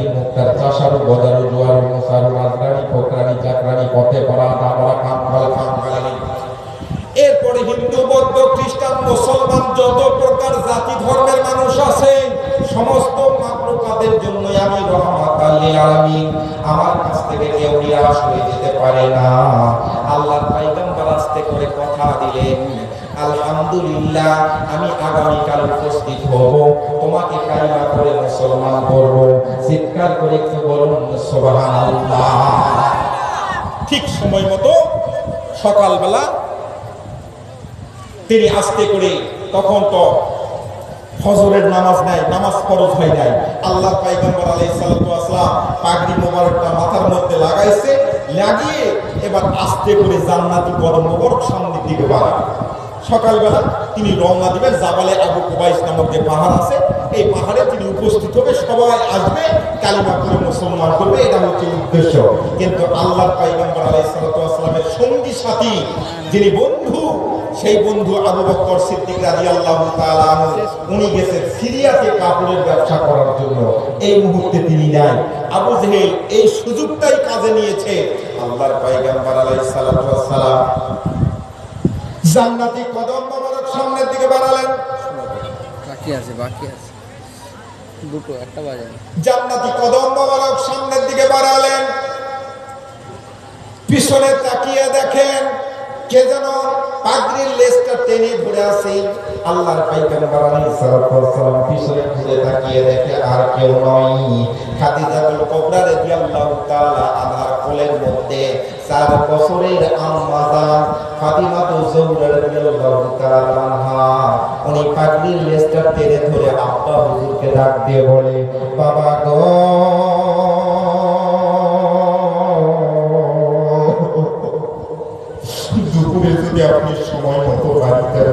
খিল মুক্তার চাষারু বজারু জোয়ারু মুসারু রাজরানি ফোকরানি, চাকরানি, পথে পড়া দাবড়া কাম ফল কাম ফলানি এরপরে হিন্দু, বৌদ্ধ, খ্রিস্টান, মুসলমান, যত প্রকার জাতি ধর্মের মানুষ আছে, সমস্ত মাকলুকাতের জন্য আমি রহমত আল্লিল আলামিন। আমার কাছ থেকে কেউ নিরাশ হয়ে যেতে পারে না। আল্লাহর পাইগাম্বার আস্তে করে কথা দিলেন আলহামদুলিল্লাহ, আমি আগামীকাল উপস্থিত হব। তোমাকে কালিমা করে মুসলমান করব চিৎকার করে একটু বলুন, সুবহানাল্লাহ। ঠিক সময় মতো সকালবেলা তিনি আস্তে করে, তখন তো ফজরের নামাজ নাই, নামাজ ফরজ হয় নাই। আল্লাহ পাইগম্বর ওয়াসালাম পাগড়ি মোবারকটা মাথার মধ্যে লাগাইছে, লাগিয়ে এবার আস্তে করে জান্নাতি কদম মোবারক সামনের দিকে বাড়াবে সকালবেলা তিনি রওনা দিবেন জাবালে আবু কুবাইস নামক যে পাহাড় আছে, এই পাহাড়ে তিনি উপস্থিত হবে, সবাই আসবে, কালিমা করে মুসলমান করবে, এটা হচ্ছে উদ্দেশ্য। কিন্তু আল্লাহর পাইগম্বর আলাইহিস সালাতু সঙ্গী সাথী, যিনি বন্ধু, সেই বন্ধু আবু বকর সিদ্দিক তাআলা আনহু, উনি গেছেন সিরিয়াতে কাপড়ের ব্যবসা করার জন্য। এই মুহূর্তে তিনি নাই। আবু জেহেল এই সুযোগটাই কাজে নিয়েছে। আল্লাহর সালাতু সালাম জান্নাতি কদম মোবারক সামনের দিকে বাড়ালেন। বাকি আছে বাকি আছে। দুটো একটা বাজে। জান্নাতি কদম মোবারক সামনের দিকে বাড়ালেন। পিছনে তাকিয়ে দেখেন কে যেন পাগড়ির লেজটা টেনে ধরে আছে, আল্লাহর সালাম পিছনে ঘুরে তাকিয়ে দেখে আর কেউ নয়। রাদিয়াল্লাহু তাআলা কোলের মধ্যে চার বছরের জোহরা রাদিয়াল্লাহু তাআলা আনহা। উনি পাগড়ির লেজটা টেনে ধরে আব্বা হুজুরকে ডাক দিয়ে বলে, বাবা গো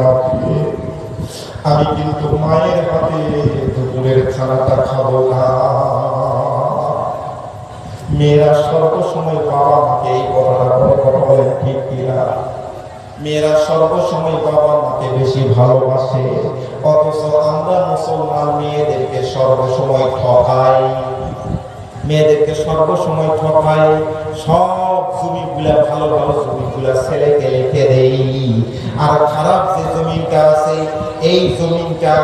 না আমি কিন্তু মায়ের হাতে দুপুরের খানাটা খাব না। মেয়েরা সর্বসময় বাবা মাকে এই কথাটা কথা বলে ঠিক কিনা? মেয়েরা সর্বসময় বাবা মাকে বেশি ভালোবাসে, অথচ আমরা মুসলমান মেয়েদেরকে সর্বসময় ঠকাই। মেয়েদেরকে সর্বসময় ঠকাই, সব জমিগুলা ভালো ভালো জমিগুলা ছেলেকে লিখে দেই। আর খারাপ যে জমিটা আছে, এই জমিটা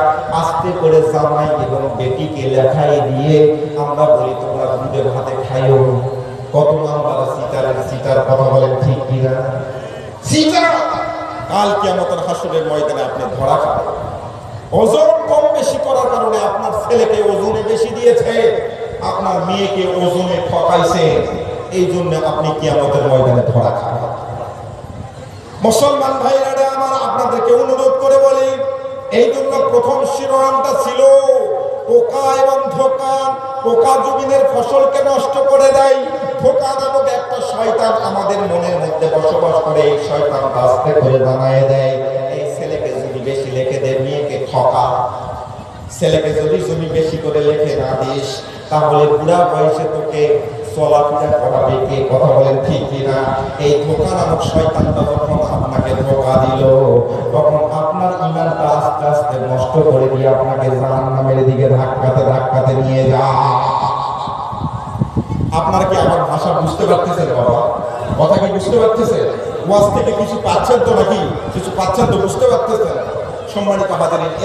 আস্তে করে জামাই এবং বেটিকে লেখাই দিয়ে আমরা বলি, তোমরা দুধে ভাতে খাইও। কত আমরা সিটারের সিটার কথা বলেন ঠিক কিনা? সিটার কাল হাসরের ময়দানে আপনি ধরা খাবেন। ওজন কম বেশি করার কারণে আপনার ছেলেকে ওজনে বেশি দিয়েছে। আপনার মেয়েকে ওজনে ঠকাইছে এই জন্য আপনি আমাদের ময়দানে ধরা খান। মুসলমান ভাইরা আমার আপনাদেরকে অনুরোধ করে বলি এই জন্য প্রথম শিরোনামটা ছিল, পোকা এবং ধোকা, পোকা জমিনের ফসলকে নষ্ট করে দেয়, ধোকা নামক একটা শয়তান আমাদের মনের মধ্যে বসবাস করে, এই শয়তান আস্তে করে বানায় দেয়। এই ছেলেকে যদি বেশি লেখে দেয়, মেয়েকে ঠকা। ছেলেকে যদি জমি বেশি করে লেখে দিস তাহলে বুড়া বয়সে তোকে চলাফেরা করাবে কে? কথা বলেন ঠিক কিনা? এই ধোকা নামক শয়তানটা যখন আপনাকে ধোকা দিল। তখন আপনার ইমানটা আস্তে আস্তে নষ্ট করে দিয়ে আপনাকে জাহান্নামের দিকে ধাক্কাতে ধাক্কাতে নিয়ে যা। আপনারা কি আমার ভাষা বুঝতে পারতেছেন বাবা? কথা কি বুঝতে পারতেছেন? ওয়াজ থেকে কিছু পাচ্ছেন তো নাকি? কিছু পাচ্ছেন তো বুঝতে পারতেছেন? সম্মানিত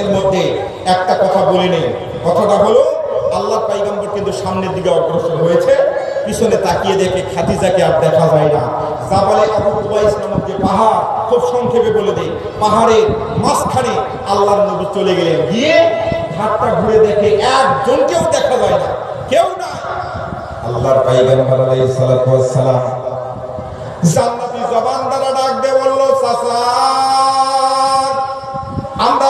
এর মধ্যে একটা কথা বলে নেই। কথাটা হলো আল্লাহ পাইগম্বর কিন্তু সামনের দিকে অগ্রসর হয়েছে। পিছনে তাকিয়ে দেখে খাদিজাকে আর দেখা যায় না। জাবালে আবু কুবাইস নামক যে পাহাড়, খুব সংক্ষেপে বলে দেই। পাহাড়ের মাঝখানে আল্লাহর নবী চলে গেলেন। গিয়ে ঘাটটা ঘুরে দেখে একজনকেও দেখা যায় না। কেউ না আল্লাহর পাইগম্বর আলাইহিস সালাতু ওয়াস সালাম জান্নাতি জবান দ্বারা ডাক দিয়ে বলল, চাচা, আমরা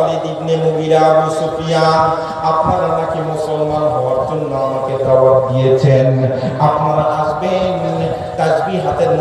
ওয়ালিদ ইবনে মুগিরা আবু সুফিয়ান, আপনারা নাকি মুসলমান হওয়ার জন্য আমাকে দাওয়াত দিয়েছেন। আপনারা আসবেন তাসবিহ হাতের